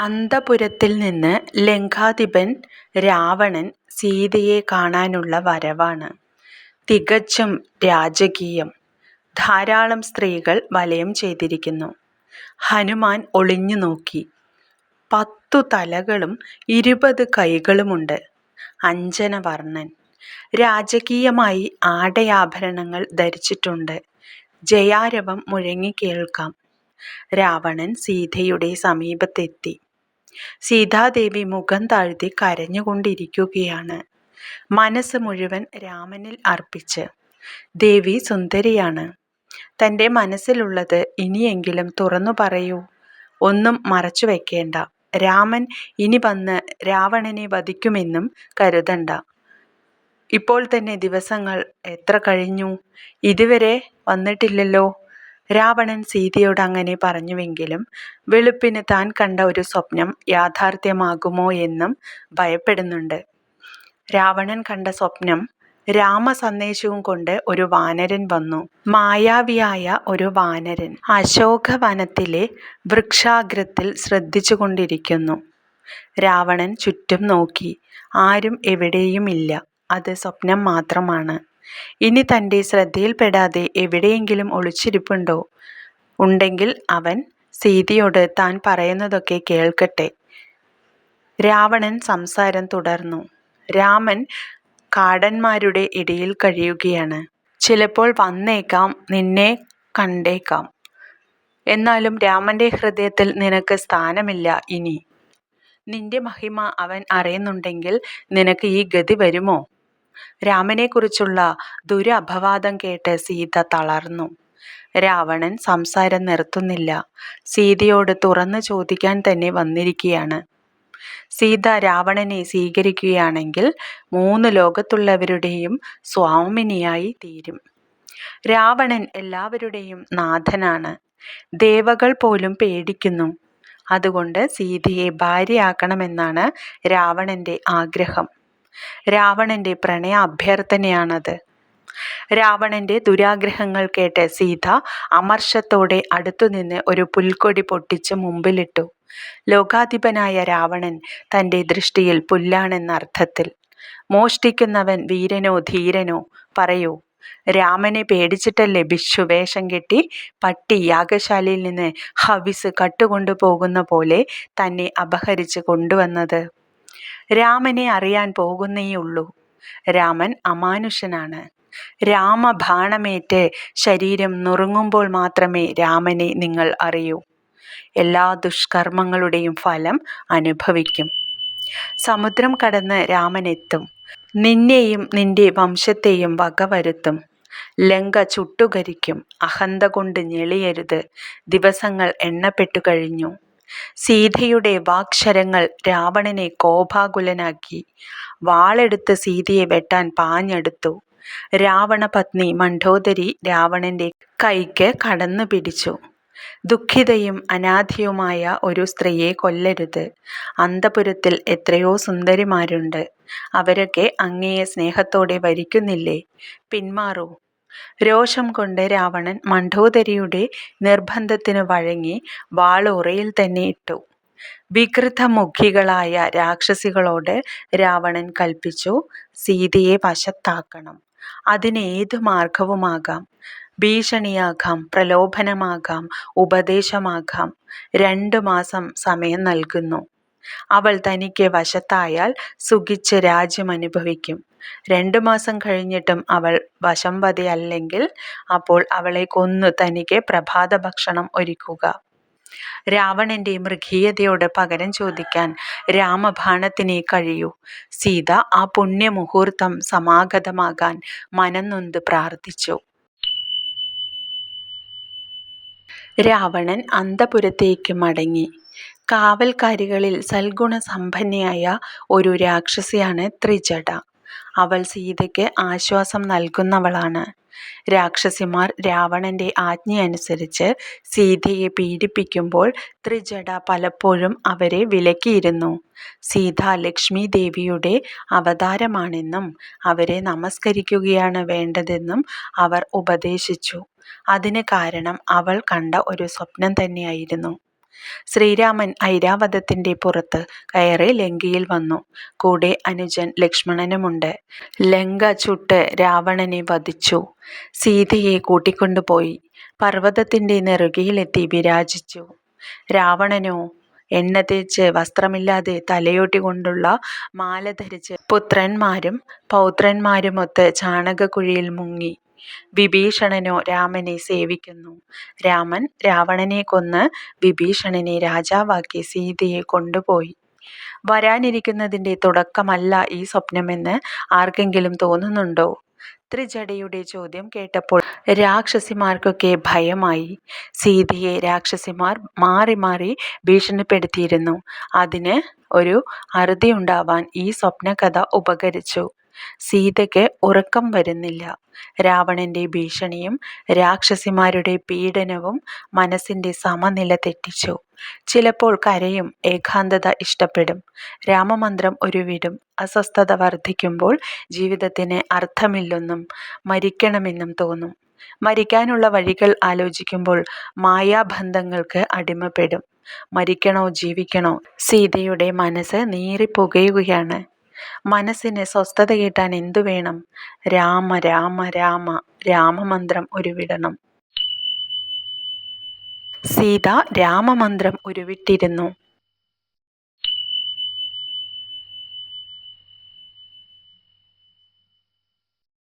അന്തഃപുരത്തിൽ നിന്ന് ലങ്കാധിപൻ രാവണൻ സീതയെ കാണാനുള്ള വരവാണ് തികച്ചും രാജകീയം. ധാരാളം സ്ത്രീകൾ വലയം ചെയ്തിരിക്കുന്നു. ഹനുമാൻ ഒളിഞ്ഞു നോക്കി. പത്തു തലകളും ഇരുപത് കൈകളുമുണ്ട്. അഞ്ജനവർണൻ. രാജകീയമായി ആടയാഭരണങ്ങൾ ധരിച്ചിട്ടുണ്ട്. ജയാരവം മുഴങ്ങിക്കേൾക്കാം. രാവണൻ സീതയുടെ സമീപത്തെത്തി. സീതാദേവി മുഖം താഴ്ത്തി കരഞ്ഞുകൊണ്ടിരിക്കുകയാണ്. മനസ്സ് മുഴുവൻ രാമനിൽ അർപ്പിച്ച്. ദേവി സുന്ദരിയാണ്. തന്റെ മനസ്സിലുള്ളത് ഇനിയെങ്കിലും തുറന്നു പറയൂ. ഒന്നും മറച്ചു വെക്കേണ്ട രാമൻ ഇനി വന്ന് രാവണനെ വധിക്കുമെന്നും കരുതണ്ട. ഇപ്പോൾ തന്നെ ദിവസങ്ങൾ എത്ര കഴിഞ്ഞു. ഇതുവരെ വന്നിട്ടില്ലല്ലോ. രാവണൻ സീതയോട് അങ്ങനെ പറഞ്ഞുവെങ്കിലും വെളുപ്പിന് താൻ കണ്ട ഒരു സ്വപ്നം യാഥാർത്ഥ്യമാകുമോ എന്നും ഭയപ്പെടുന്നുണ്ട്. രാവണൻ കണ്ട സ്വപ്നം രാമ സന്ദേശവും കൊണ്ട് ഒരു വാനരൻ വന്നു. മായാവിയായ ഒരു വാനരൻ അശോകവനത്തിലെ വൃക്ഷാഗ്രത്തിൽ ശ്രദ്ധിച്ചു കൊണ്ടിരിക്കുന്നു രാവണൻ ചുറ്റും നോക്കി. ആരും എവിടെയുമില്ല. അത് സ്വപ്നം മാത്രമാണ്. ഇനി തന്റെ ശ്രദ്ധയിൽപ്പെടാതെ എവിടെയെങ്കിലും ഒളിച്ചിരിപ്പുണ്ടോ? ഉണ്ടെങ്കിൽ അവൻ സീതയോട് താൻ പറയുന്നതൊക്കെ കേൾക്കട്ടെ. രാവണൻ സംസാരം തുടർന്നു. രാമൻ കാടന്മാരുടെ ഇടയിൽ കഴിയുകയാണ്. ചിലപ്പോൾ വന്നേക്കാം. നിന്നെ കണ്ടേക്കാം. എന്നാലും രാമന്റെ ഹൃദയത്തിൽ നിനക്ക് സ്ഥാനമില്ല ഇനി. നിന്റെ മഹിമ അവൻ അറിയുന്നുണ്ടെങ്കിൽ നിനക്ക് ഈ ഗതി വരുമോ? രാമനെക്കുറിച്ചുള്ള ദുരഭവാദം കേട്ട് സീത തളർന്നു. രാവണൻ സംസാരം നിർത്തുന്നില്ല. സീതയോട് തുറന്നു ചോദിക്കാൻ തന്നെ വന്നിരിക്കുകയാണ്. സീത രാവണനെ സ്വീകരിക്കുകയാണെങ്കിൽ മൂന്ന് ലോകത്തുള്ളവരുടെയും സ്വാമിനിയായി തീരും. രാവണൻ എല്ലാവരുടെയും നാഥനാണ്. ദേവകൾ പോലും പേടിക്കുന്നു. അതുകൊണ്ട് സീതയെ ഭാര്യയാക്കണമെന്നാണ് രാവണന്റെ ആഗ്രഹം. രാവണന്റെ പ്രണയ അഭ്യർത്ഥനയാണത്. രാവണന്റെ ദുരാഗ്രഹങ്ങൾ കേട്ട് സീത അമർഷത്തോടെ അടുത്തുനിന്ന് ഒരു പുൽക്കൊടി പൊട്ടിച്ച് മുമ്പിലിട്ടു. ലോകാധിപനായ രാവണൻ തന്റെ ദൃഷ്ടിയിൽ പുല്ലാണെന്ന അർത്ഥത്തിൽ മോഷ്ടിക്കുന്നവൻ വീരനോ ധീരനോ? പറയൂ. രാമനെ പേടിച്ചിട്ടല്ലേ ഭിക്ഷു വേഷം കെട്ടി പട്ടി യാഗശാലയിൽ നിന്ന് ഹവിസ് കട്ടുകൊണ്ടുപോകുന്ന പോലെ തന്നെ അപഹരിച്ച് കൊണ്ടുവന്നത്? രാമനെ അറിയാൻ പോകുന്നേയുള്ളൂ. രാമൻ അമാനുഷനാണ്. രാമബാണമേറ്റ് ശരീരം നുറുങ്ങുമ്പോൾ മാത്രമേ രാമനെ നിങ്ങൾ അറിയൂ. എല്ലാ ദുഷ്കർമ്മങ്ങളുടെയും ഫലം അനുഭവിക്കും. സമുദ്രം കടന്ന് രാമൻ എത്തും. നിന്നെയും നിന്റെ വംശത്തെയും വകവരുത്തും. ലങ്ക ചുട്ടുകരിക്കും. അഹന്ത കൊണ്ട് ഞെളിയരുത്. ദിവസങ്ങൾ എണ്ണപ്പെട്ടു കഴിഞ്ഞു. സീതയുടെ വാക്ശരങ്ങൾ രാവണനെ കോപാകുലനാക്കി. വാളെടുത്ത് സീതയെ വെട്ടാൻ പാഞ്ഞെടുത്തു രാവണ പത്നി മണ്ഡോദരി രാവണന്റെ കൈക്ക് കടന്നു പിടിച്ചു. ദുഃഖിതയും അനാഥയുമായ ഒരു സ്ത്രീയെ കൊല്ലരുത്. അന്തപുരത്തിൽ എത്രയോ സുന്ദരിമാരുണ്ട്. അവരൊക്കെ അങ്ങയെ സ്നേഹത്തോടെ വരിക്കുന്നില്ലേ? പിന്മാറൂ. രോഷം കൊണ്ട് രാവണൻ മണ്ഡോദരിയുടെ നിർബന്ധത്തിനു വഴങ്ങി വാൾ തന്നെ ഇട്ടു. വികൃതമുഖികളായ രാക്ഷസികളോട് രാവണൻ കൽപ്പിച്ചു. സീതയെ വശത്താക്കണം. അതിന് ഏതു മാർഗവുമാകാം. ഭീഷണിയാകാം. പ്രലോഭനമാകാം. ഉപദേശമാകാം. രണ്ടു മാസം സമയം നൽകുന്നു. അവൾ തനിക്ക് വശത്തായാൽ സുഖിച്ച് രാജ്യമനുഭവിക്കും. രണ്ടു മാസം കഴിഞ്ഞിട്ടും അവൾ വശംവദയല്ലെങ്കിൽ അപ്പോൾ അവളെ കൊന്നു തനിക്ക് പ്രഭാത ഭക്ഷണം ഒരുക്കുക. രാവണന്റെ മൃഗീയതയോട് പകരം ചോദിക്കാൻ രാമഭാണത്തിനെ കഴിയൂ. സീത ആ പുണ്യമുഹൂർത്തം സമാഗതമാകാൻ മനംനൊന്ത് പ്രാർത്ഥിച്ചു. രാവണൻ അന്തപുരത്തേക്ക് മടങ്ങി. കാവൽക്കാരികളിൽ സൽഗുണസമ്പന്നയായ ഒരു രാക്ഷസിയാണ് ത്രിജട. അവൾ സീതയ്ക്ക് ആശ്വാസം നൽകുന്നവളാണ്. രാക്ഷസിമാർ രാവണന്റെ ആജ്ഞയനുസരിച്ച് സീതയെ പീഡിപ്പിക്കുമ്പോൾ ത്രിജട പലപ്പോഴും അവരെ വിലക്കിയിരുന്നു. സീത ലക്ഷ്മി ദേവിയുടെ അവതാരമാണെന്നും അവരെ നമസ്കരിക്കുകയാണ് വേണ്ടതെന്നും അവർ ഉപദേശിച്ചു. അതിന് കാരണം അവൾ കണ്ട ഒരു സ്വപ്നം തന്നെയായിരുന്നു. ശ്രീരാമൻ ഐരാവതത്തിന്റെ പുറത്ത് കയറി ലങ്കയിൽ വന്നു. കൂടെ അനുജൻ ലക്ഷ്മണനുമുണ്ട്. ലങ്ക ചുട്ട് രാവണനെ വധിച്ചു. സീതയെ കൂട്ടിക്കൊണ്ടുപോയി. പർവതത്തിന്റെ നെറുകയിലെത്തി വിരാജിച്ചു. രാവണനോ എണ്ണ തേച്ച് വസ്ത്രമില്ലാതെ തലയോട്ടി കൊണ്ടുള്ള മാല ധരിച്ച് പുത്രന്മാരും പൗത്രന്മാരുമൊത്ത് ചാണകക്കുഴിയിൽ മുങ്ങി. വിഭീഷണനോ രാമനെ സേവിക്കുന്നു. രാമൻ രാവണനെ കൊന്ന് വിഭീഷണനെ രാജാവാക്കി സീതയെ കൊണ്ടുപോയി. വരാനിരിക്കുന്നതിന്റെ തുടക്കമല്ല ഈ സ്വപ്നമെന്ന് ആർക്കെങ്കിലും തോന്നുന്നുണ്ടോ? ത്രിജടയുടെ ചോദ്യം കേട്ടപ്പോൾ രാക്ഷസിമാർക്കൊക്കെ ഭയമായി. സീതയെ രാക്ഷസിമാർ മാറി മാറി ഭീഷണിപ്പെടുത്തിയിരുന്നു. അതിന് ഒരു അറുതി ഉണ്ടാവാൻ ഈ സ്വപ്നകഥ ഉപകരിച്ചു. സീതയ്ക്ക് ഉറക്കം വരുന്നില്ല. രാവണന്റെ ഭീഷണിയും രാക്ഷസിമാരുടെ പീഡനവും മനസ്സിന്റെ സമനില തെറ്റിച്ചു. ചിലപ്പോൾ കരയും ഏകാന്തത ഇഷ്ടപ്പെടും. രാമമന്ത്രം ഉരുവിടും അസ്വസ്ഥത വർദ്ധിക്കുമ്പോൾ ജീവിതത്തിന് അർത്ഥമില്ലെന്നും മരിക്കണമെന്നും തോന്നും. മരിക്കാനുള്ള വഴികൾ ആലോചിക്കുമ്പോൾ മായാബന്ധങ്ങൾക്ക് അടിമപ്പെടും. മരിക്കണോ ജീവിക്കണോ? സീതയുടെ മനസ്സ് നീറിപ്പുകയുകയാണ്. മനസ്സിന് സ്വസ്ഥത കിട്ടാൻ എന്തു വേണം? രാമ രാമ രാമ രാമമന്ത്രം ഉരുവിടണം. സീത രാമമന്ത്രം ഉരുവിട്ടിരുന്നു.